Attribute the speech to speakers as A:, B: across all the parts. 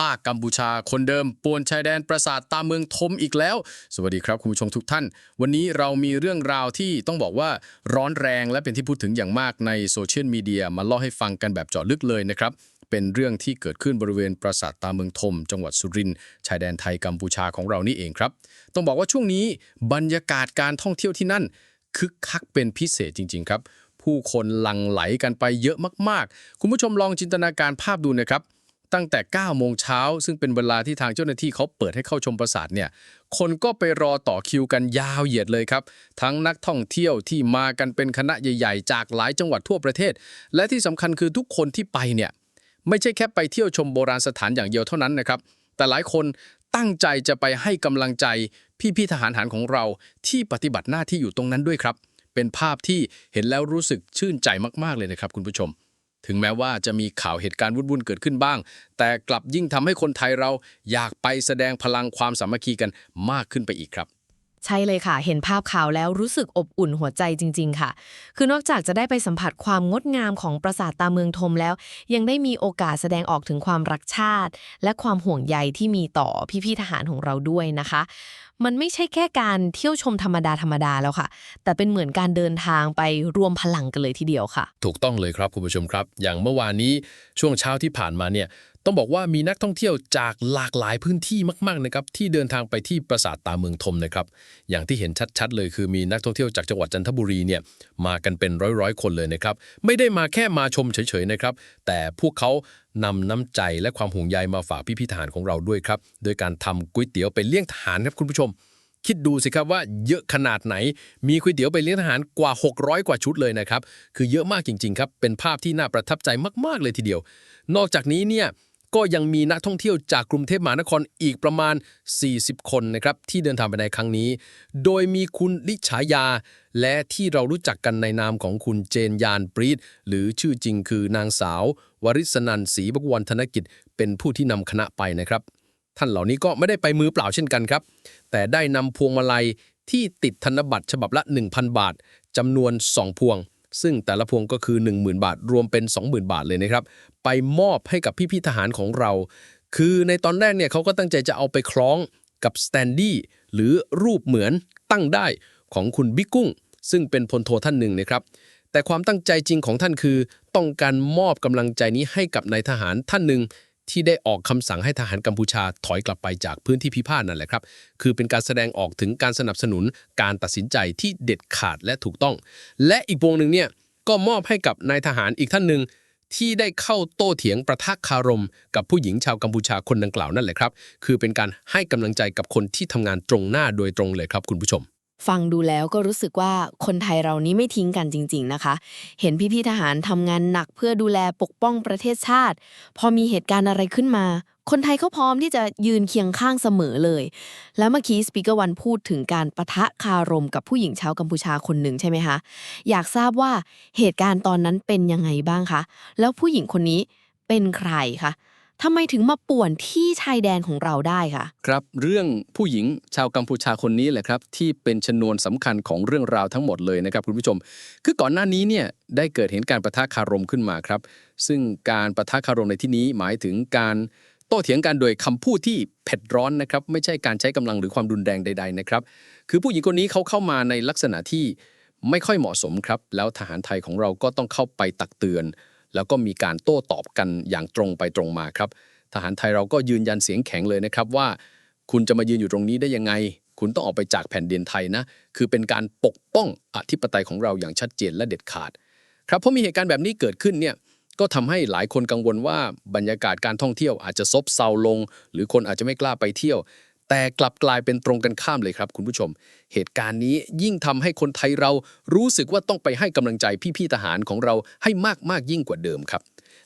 A: ต้ากัมพูชาคนเดิมป่วนชายแดนปราสาทตาเมืองทมอีกแล้ว สวัสดีครับคุณผู้ชมทุกท่าน วันนี้เรามีเรื่องราวที่ต้องบอกว่าร้อนแรงและเป็นที่พูดถึงอย่างมากในโซเชียลมีเดียมาเล่าให้ฟังกันแบบเจาะลึกเลยนะครับเป็นเรื่องที่เกิดขึ้นบริเวณปราสาทตาเมืองทม จังหวัดสุรินทร์ชายแดนไทยกัมพูชาของเรานี่เองครับ ต้องบอกว่าช่วงนี้บรรยากาศการท่องเที่ยวที่นั่น คึกคักเป็นพิเศษจริง ๆ ครับ ผู้คนหลั่งไหลกันไปเยอะมากๆ คุณผู้ชมลองจินตนาการภาพดูนะครับ ตั้งแต่ 9 โมงเช้า ซึ่งเป็นเวลาที่ทางเจ้าหน้าที่เขาเปิดให้เข้าชมปราสาทเนี่ย คนก็ไปรอต่อคิวกันยาวเหยียดเลยครับ ทั้งนักท่องเที่ยวที่มากันเป็นคณะใหญ่ ๆ จากหลายจังหวัดทั่วประเทศ และที่สำคัญคือทุกคนที่ไปเนี่ยไม่ใช่แค่ไปเที่ยวชมโบราณสถานอย่างเดียวเท่านั้นนะครับ แต่หลายคนตั้งใจจะไปให้กำลังใจพี่ๆทหารหารของเราที่ปฏิบัติหน้าที่อยู่ตรงนั้นด้วยครับ เป็นภาพที่เห็นแล้วรู้สึกชื่นใจมากๆเลยนะครับ คุณผู้ชม ถึงแม้ว่าจะมีข่าวเหตุการณ์วุ่นๆเกิดขึ้นบ้าง แต่กลับยิ่งทำให้คนไทยเราอยากไปแสดงพลังความสามัคคีกันมากขึ้นไปอีกครับ
B: ใช่เลยค่ะ เห็นภาพข่าวแล้วรู้สึกอบอุ่นหัวใจจริง ๆ ค่ะ คือนอกจากจะได้ไปสัมผัสความงดงามของปราสาทตาเมืองทมแล้ว ยังได้มีโอกาสแสดงออกถึงความรักชาติ และความห่วงใยที่มีต่อพี่ๆทหารของเราด้วยนะคะ มันไม่ใช่แค่การเที่ยวชมธรรมดาธรรมดาแล้วค่ะ แต่เป็นเหมือนการเดินทางไปรวมพลังกันเลยทีเดียวค่ะ
A: ถูกต้องเลยครับคุณผู้ชมครับ อย่างเมื่อวานนี้ช่วงเช้าที่ผ่านมาเนี่ย ต้องบอกว่ามีนักท่องเที่ยวจากหลากหลายพื้นที่มากๆนะครับที่เดินทางไปที่ปราสาทตาเมืองทมนะครับ อย่างที่เห็นชัดๆ เลยคือมีนักท่องเที่ยวจากจังหวัดจันทบุรีเนี่ยมากันเป็นร้อยๆ คนเลยนะครับ ไม่ได้มาแค่มาชมเฉยๆนะครับ แต่พวกเขานำน้ำใจและความห่วงใยมาฝากพี่ๆทหารของเราด้วยครับโดยการทำก๋วยเตี๋ยวไปเลี้ยงทหารครับคุณผู้ชม คิดดูสิครับว่าเยอะขนาดไหน มีก๋วยเตี๋ยวไปเลี้ยงทหารกว่า 600 กว่าชุดเลยนะครับคือเยอะมากจริง ๆ ครับเป็นภาพที่น่าประทับใจมากๆเลยทีเดียว นอกจากนี้เนี่ย ก็ยังมีนักท่องเที่ยวจากกรุงเทพมหานครอีกประมาณ 40 คนนะครับที่เดินทางไปในครั้งนี้ โดยมีคุณลิฉายา และที่เรารู้จักกันในนามของคุณเจนยานปรีดหรือชื่อจริงคือนางสาว วริศนันศรีบกวรธนกิจ เป็นผู้ที่นำคณะไปนะครับ ท่านเหล่านี้ก็ไม่ได้ไปมือเปล่าเช่นกันครับ แต่ได้นำพวงมาลัยที่ติดธนบัตรฉบับละ 1,000 บาทจำนวน 2 พวง ซึ่งแต่ละพวงก็คือ 10,000 บาท รวมเป็น 20,000 บาทเลยนะครับ ไปมอบให้กับพี่ๆทหารของเรา คือในตอนแรกเนี่ยเขาก็ตั้งใจจะเอาไปคล้องกับสแตนดี้หรือรูปเหมือนตั้งได้ของคุณบิ๊กกุ้ง ซึ่งเป็นพลโทท่านหนึ่งนะครับ แต่ความตั้งใจจริงของท่านคือ ต้องการมอบกำลังใจนี้ให้กับนายทหารท่านหนึ่ง ที่ได้ออกคำสั่งให้ทหารกัมพูชาถอยกลับไปจากพื้นที่พิพาทนั่นแหละครับ คือเป็นการแสดงออกถึงการสนับสนุนการตัดสินใจที่เด็ดขาดและถูกต้อง และอีกวงหนึ่งเนี่ยก็มอบให้กับนายทหารอีกท่านหนึ่งที่ได้เข้าโต้เถียงประทะคารม กับผู้หญิงชาวกัมพูชาคนดังกล่าวนั่นแหละครับ คือเป็นการให้กำลังใจกับคนที่ทำงานตรงหน้าโดยตรงเลยครับคุณผู้ชม
B: ฟังดูแล้วก็รู้สึกว่าคนไทยเรานี้ไม่ทิ้งกันจริง ๆนะคะ เห็นพี่ๆทหารทำงานหนักเพื่อดูแลปกป้องประเทศชาติ พอมีเหตุการณ์อะไรขึ้นมา คนไทยเขาพร้อมที่จะยืนเคียงข้างเสมอเลย แล้วเมื่อกี้สปีกเกอร์วันพูดถึงการประทะคารมกับผู้หญิงชาวกัมพูชาคนหนึ่งใช่ไหมคะ อยากทราบว่าเหตุการณ์ตอนนั้นเป็นยังไงบ้างคะ แล้วผู้หญิงคนนี้เป็นใครคะ ทำไมถึงมาป่วนที่ชายแดนของเราได้คะ
A: ครับเรื่องผู้หญิงชาวกัมพูชาคนนี้แหละครับที่เป็นชนวนสำคัญของเรื่องราวทั้งหมดเลยนะครับคุณผู้ชม คือก่อนหน้านี้เนี่ยได้เกิดเห็นการประทะคารมขึ้นมาครับ ซึ่งการประทะคารมในที่นี้หมายถึงการโต้เถียงกันโดยคำพูดที่เผ็ดร้อนนะครับไม่ใช่การใช้กำลังหรือความรุนแรงใด ๆนะครับ คือผู้หญิงคนนี้เขาเข้ามาในลักษณะที่ไม่ค่อยเหมาะสมครับ แล้วทหารไทยของเราก็ต้องเข้าไปตักเตือน แล้วก็มีการโต้ตอบกันอย่างตรงไปตรงมาครับ ทหารไทยเราก็ยืนยันเสียงแข็งเลยนะครับว่า คุณจะมายืนอยู่ตรงนี้ได้ยังไง คุณต้องออกไปจากแผ่นดินไทยนะ คือเป็นการปกป้องอธิปไตยของเราอย่างชัดเจนและเด็ดขาด ครับเพราะมีเหตุการณ์แบบนี้เกิดขึ้นเนี่ยก็ทำให้หลายคนกังวลว่าบรรยากาศการท่องเที่ยวอาจจะซบเซาลง หรือคนอาจจะไม่กล้าไปเที่ยว แต่กลับกลายเป็นตรงกันข้ามเลยครับคุณผู้ชม เหตุการณ์นี้ยิ่งทำให้คนไทยเรารู้สึกว่าต้องไปให้กำลังใจพี่ๆทหารของเราให้มากมากๆยิ่งกว่าเดิมครับ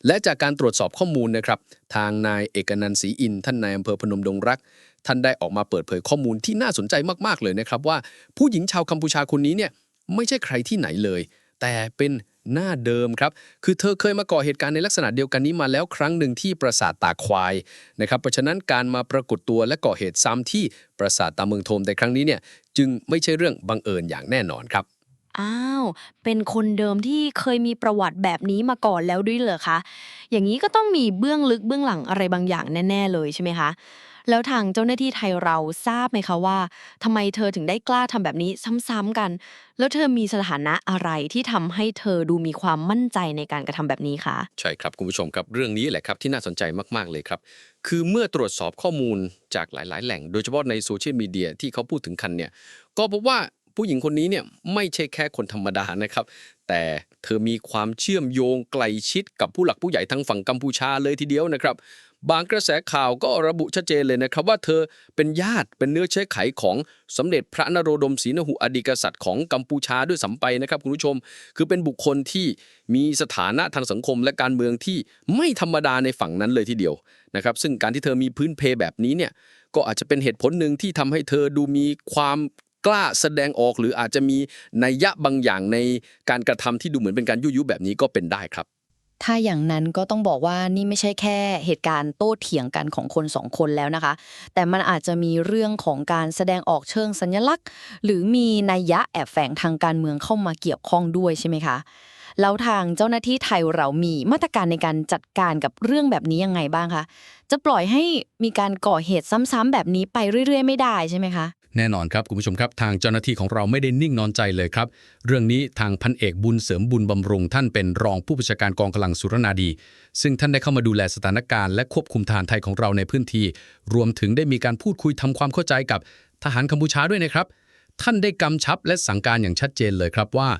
A: และจากการตรวจสอบข้อมูลนะครับ ทางนายเอกนันท์ศรีอิน ท่านนายอำเภอพนมดงรัก ท่านได้ออกมาเปิดเผยข้อมูลที่น่าสนใจมากๆเลยนะครับว่า ผู้หญิงชาวกัมพูชาคนนี้เนี่ยไม่ใช่ใครที่ไหนเลย แต่เป็น หน้าเดิมครับ คือเธอเคยมาก่อเหตุการณ์ในลักษณะเดียวกันนี้มาแล้วครั้งหนึ่งที่ปราสาทตาควายนะครับ เพราะฉะนั้นการมาปรากฏตัวและก่อเหตุซ้ำที่ปราสาทตาเมืองโทมในครั้งนี้เนี่ยจึงไม่ใช่เรื่องบังเอิญอย่างแน่นอนครับ
C: อ้าว เป็นคนเดิมที่เคยมีประวัติแบบนี้มาก่อนแล้วด้วยเหรอคะ อย่างนี้ก็ต้องมีเบื้องลึกเบื้องหลังอะไรบางอย่างแน่ ๆ เลยใช่ไหมคะ แล้วทางเจ้าหน้าที่ไทยเราทราบไหมคะว่าทำไมเธอถึงได้กล้าทำแบบนี้ซ้ำๆกัน แล้วเธอมีสถานะอะไรที่ทำให้เธอดูมีความมั่นใจในการกระทำแบบนี้คะ
A: ใช่ครับคุณผู้ชมครับเรื่องนี้แหละครับที่น่าสนใจมากๆเลยครับ คือเมื่อตรวจสอบข้อมูลจากหลาย ๆ แหล่ง โดยเฉพาะในโซเชียลมีเดียที่เขาพูดถึงคันเนี่ยก็พบว่าผู้หญิงคนนี้เนี่ยไม่ใช่แค่คนธรรมดานะครับ แต่เธอมีความเชื่อมโยงใกลชิดกับผู้หลักผู้ใหญ่ทางฝั่งกัมพูชาเลยทีเดียวนะครับ บางกระแสข่าวก็ระบุชัดเจนเลยนะครับว่าเธอเป็นญาติเป็นเนื้อเชื้อไขของสมเด็จพระนโรดมศรีนหุอดีกษัตริย์ของกัมพูชาด้วยสัมไปนะครับคุณผู้ชม คือเป็นบุคคลที่มีสถานะทางสังคมและการเมืองที่ไม่ธรรมดาในฝั่งนั้นเลยทีเดียวนะครับซึ่งการที่เธอมีพื้นเพแบบนี้เนี่ยก็อาจจะเป็นเหตุผลหนึ่งที่ทำให้เธอดูมีความกล้าแสดงออกหรืออาจจะมีนัยยะบางอย่างในการกระทำที่ดูเหมือนเป็นการยุยุแบบนี้ก็เป็นได้ครับ
D: ถ้าอย่างนั้นก็ต้องบอกว่านี่ไม่ใช่แค่เหตุการณ์โต้เถียงกันของคนสองคนแล้วนะคะ แต่มันอาจจะมีเรื่องของการแสดงออกเชิงสัญลักษณ์ หรือมีนัยยะแอบแฝงทางการเมืองเข้ามาเกี่ยวข้องด้วยใช่ไหมคะแล้วทางเจ้าหน้าที่ไทยเรามีมาตรการในการจัดการกับเรื่องแบบนี้ยังไงบ้างคะจะปล่อยให้มีการก่อเหตุซ้ำๆแบบนี้ไปเรื่อย ๆ ไม่ได้ใช่ไหมคะ
E: แน่นอนครับคุณผู้ชมครับทางเจ้าหน้าที่ของเราไม่ได้นิ่งนอนใจเลยครับ เรื่องนี้ทางพันเอกบุญเสริมบุญบำรุง ท่านเป็นรองผู้บัญชาการกองกำลังสุรนาดี ซึ่งท่านได้เข้ามาดูแลสถานการณ์และควบคุมทหารไทยของเราในพื้นที่ รวมถึงได้มีการพูดคุยทำความเข้าใจกับทหารกัมพูชาด้วยนะครับ ท่านได้กำชับและสั่งการอย่างชัดเจนเลยครับว่า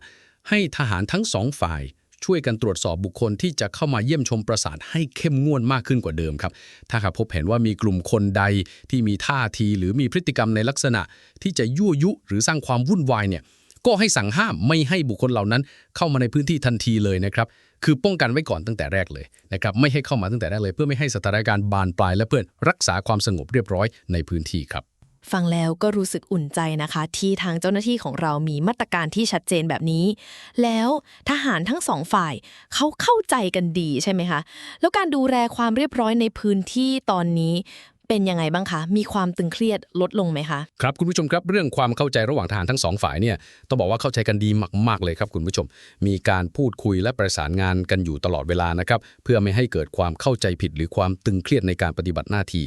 E: ให้ทหารทั้งสองฝ่าย ช่วยกันตรวจสอบบุคคลที่จะเข้ามาเยี่ยมชมปราสาทให้เข้มงวดมากขึ้นกว่าเดิมครับ ถ้าหากพบเห็นว่ามีกลุ่มคนใดที่มีท่าทีหรือมีพฤติกรรมในลักษณะ ที่จะยั่วยุหรือสร้างความวุ่นวายเนี่ยก็ให้สั่งห้ามไม่ให้บุคคลเหล่านั้น เข้ามาในพื้นที่ทันทีเลยนะครับ คือป้องกันไว้ก่อนตั้งแต่แรกเลยนะครับไม่ให้เข้ามาตั้งแต่แรกเลย เพื่อไม่ให้สถานการณ์บานปลายและเพื่อรักษาความสงบเรียบร้อยในพื้นที่ครับ
B: ฟังแล้วก็รู้สึกอุ่นใจนะคะ ที่ทางเจ้าหน้าที่ของเรามีมาตรการที่ชัดเจนแบบนี้ แล้วทหารทั้งสองฝ่ายเขาเข้าใจกันดีใช่ไหมคะ แล้วการดูแลความเรียบร้อยในพื้นที่ตอนนี้ เป็นยังไงบ้างคะ มีความตึงเครียดลดลงไหมคะ
E: ครับคุณผู้ชมครับเรื่องความเข้าใจระหว่างทหารทั้งสองฝ่ายเนี่ยต้องบอกว่าเข้าใจกันดีมาก ๆ เลยครับคุณผู้ชม มีการพูดคุยและประสานงานกันอยู่ตลอดเวลานะครับเพื่อไม่ให้เกิดความเข้าใจผิดหรือความตึงเครียดในการปฏิบัติหน้าที่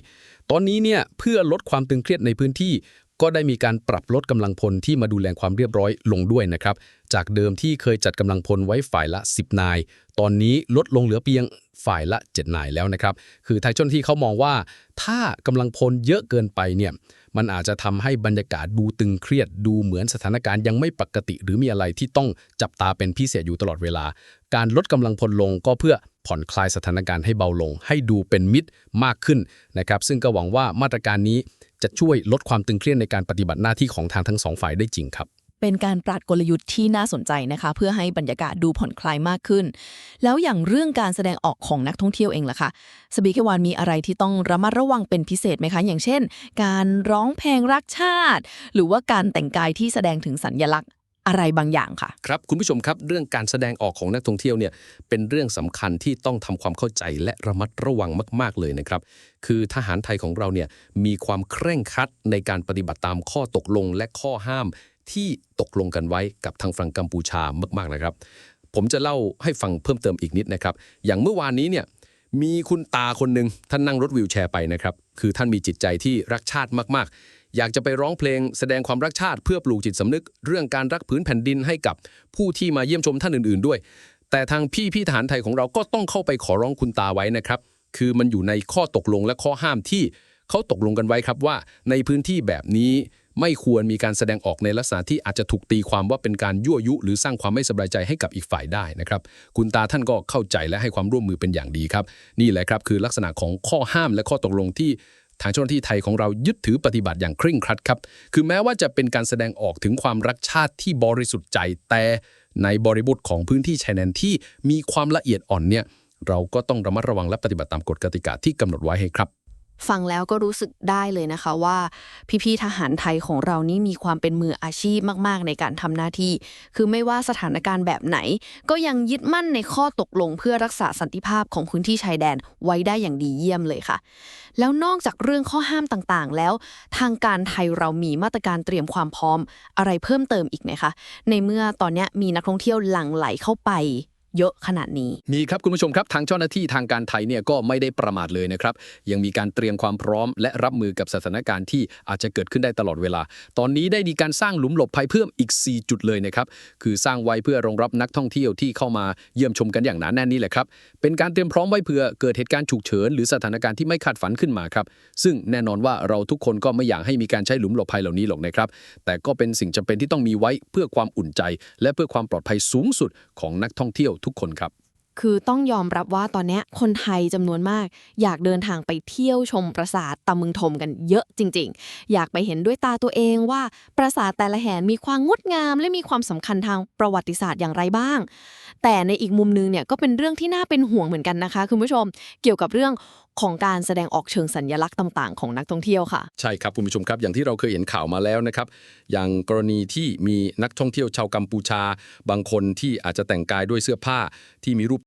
E: ตอนนี้เนี่ยเพื่อลดความตึงเครียดในพื้นที่ ก็ได้มีการปรับลดกำลังพลที่มาดูแลความเรียบร้อยลงด้วยนะครับ จากเดิมที่เคยจัดกำลังพลไว้ฝ่ายละ 10 นาย ตอนนี้ลดลงเหลือเพียงฝ่ายละ 7 นายแล้วนะครับ คือทางเจ้าหน้าที่เขามองว่า ถ้ากำลังพลเยอะเกินไปเนี่ย มันอาจจะทำให้บรรยากาศดูตึงเครียด ดูเหมือนสถานการณ์ยังไม่ปกติ หรือมีอะไรที่ต้องจับตาเป็นพิเศษอยู่ตลอดเวลา การลดกำลังพลลงก็เพื่อผ่อนคลายสถานการณ์ให้เบาลง ให้ดูเป็นมิตรมากขึ้นนะครับ ซึ่งก็หวังว่ามาตรการนี้ จะช่วยลดความตึงเครียดในการปฏิบัติหน้าที่ของทางทั้งสองฝ่ายได้จริงครับ
B: เป็นการปราดกลยุทธ์ที่น่าสนใจนะคะ เพื่อให้บรรยากาศดูผ่อนคลายมากขึ้น แล้วอย่างเรื่องการแสดงออกของนักท่องเที่ยวเองล่ะคะสบีเควานมีอะไรที่ต้องระมัดระวังเป็นพิเศษไหมคะ อย่างเช่น การร้องเพลงรักชาติ หรือว่าการแต่งกายที่แสดงถึงสัญลักษณ์ อะไรบางอย่างค่ะ
A: ครับคุณผู้ชมครับเรื่องการแสดงออกของนักท่องเที่ยวเนี่ยเป็นเรื่องสำคัญที่ต้องทำความเข้าใจและระมัดระวังมาก ๆ เลยนะครับ คือทหารไทยของเราเนี่ยมีความเคร่งครัดในการปฏิบัติตามข้อตกลงและข้อห้ามที่ตกลงกันไว้กับทางฝั่งกัมพูชามากๆนะครับ ผมจะเล่าให้ฟังเพิ่มเติมอีกนิดนะครับ อย่างเมื่อวานนี้เนี่ยมีคุณตาคนหนึ่งท่านนั่งรถวิวแชร์ไปนะครับ คือท่านมีจิตใจที่รักชาติมากๆ อยากจะไปร้องเพลงแสดงความรักชาติเพื่อปลูกจิตสำนึก เรื่องการรักผืนแผ่นดินให้กับผู้ที่มาเยี่ยมชมท่านอื่น ๆ ด้วย แต่ทางพี่พี่ทหารไทยของเราก็ต้องเข้าไปขอร้องคุณตาไว้นะครับ คือมันอยู่ในข้อตกลงและข้อห้ามที่เขาตกลงกันไว้ครับว่า ในพื้นที่แบบนี้ไม่ควรมีการแสดงออกในลักษณะที่อาจจะถูกตีความว่าเป็นการยั่วยุ หรือสร้างความไม่สบายใจให้กับอีกฝ่ายได้นะครับ คุณตาท่านก็เข้าใจและให้ความร่วมมือเป็นอย่างดีครับ นี่แหละครับคือลักษณะของข้อห้ามและข้อตกลงที่ ทางเจ้าหน้าที่ไทยของเรายึดถือปฏิบัติอย่างเคร่งครัดครับ คือแม้ว่าจะเป็นการแสดงออกถึงความรักชาติที่บริสุทธิ์ใจ แต่ในบริบทของพื้นที่ชายแดนที่มีความละเอียดอ่อนเนี่ย เราก็ต้องระมัดระวังและปฏิบัติตามกฎกติกาที่กำหนดไว้ให้ครับ
B: ฟังแล้วก็รู้สึกได้เลยนะคะว่าพี่ๆทหารไทยของเรานี่มีความเป็นมืออาชีพมาก ๆ ในการทำหน้าที่ คือไม่ว่าสถานการณ์แบบไหน ก็ยังยึดมั่นในข้อตกลงเพื่อรักษาสันติภาพของพื้นที่ชายแดนไว้ได้อย่างดีเยี่ยมเลยค่ะ แล้วนอกจากเรื่องข้อห้ามต่างๆ แล้ว ทางการไทยเรามีมาตรการเตรียมความพร้อมอะไรเพิ่มเติมอีกไหมคะ ในเมื่อตอนนี้มีนักท่องเที่ยวหลั่งไหลเข้าไป เยอะขนาดนี้
A: มีครับคุณผู้ชมครับทางเจ้าหน้าที่ทางการไทยเนี่ยก็ไม่ได้ประมาทเลยนะครับ ยังมีการเตรียมความพร้อม และรับมือกับสถานการณ์ที่อาจจะเกิดขึ้นได้ตลอดเวลา ตอนนี้ได้มีการสร้างหลุมหลบภัยเพิ่มอีก 4 จุดเลยนะครับ คือสร้างไว้เพื่อรองรับนักท่องเที่ยวที่เข้ามาเยี่ยมชมกันอย่างหนาแน่นนี่แหละครับ เป็นการเตรียมพร้อมไว้เผื่อเกิดเหตุการณ์ฉุกเฉินหรือสถานการณ์ที่ไม่คาดฝันขึ้นมาครับ ซึ่งแน่นอนว่าเราทุกคนก็ไม่อยากให้มีการใช้หลุมหลบภัยเหล่านี้หรอกนะครับ แต่ก็เป็นสิ่งจำเป็นที่ต้องมีไว้เพื่อความอุ่นใจ และเพื่อความปลอดภัยสูงสุดของนักท่องเที่ยวทุกคนครับ
B: คือต้องยอมรับว่าตอนนี้คนไทยจำนวนมาก อยากเดินทางไปเที่ยวชมปราสาทตะมึงทมกันเยอะจริง ๆ อยากไปเห็นด้วยตาตัวเองว่า ปราสาทแต่ละแห่งมีความงดงาม และมีความสำคัญทางประวัติศาสตร์อย่างไรบ้าง แต่ในอีกมุมนึงเนี่ยก็เป็นเรื่องที่น่าเป็นห่วงเหมือนกันนะคะคุณผู้ชม เกี่ยวกับเรื่อง ของการแสดงออกเชิงสัญลักษณ์ต่าง ๆ ของนักท่องเที่ยวค่ะ
A: ใช่ครับคุณผู้ชมครับอย่างที่เราเคยเห็นข่าวมาแล้วนะครับอย่างกรณีที่มีนักท่องเที่ยวชาวกัมพูชา บางคนที่อาจจะแต่งกายด้วยเสื้อผ้าที่มีรูป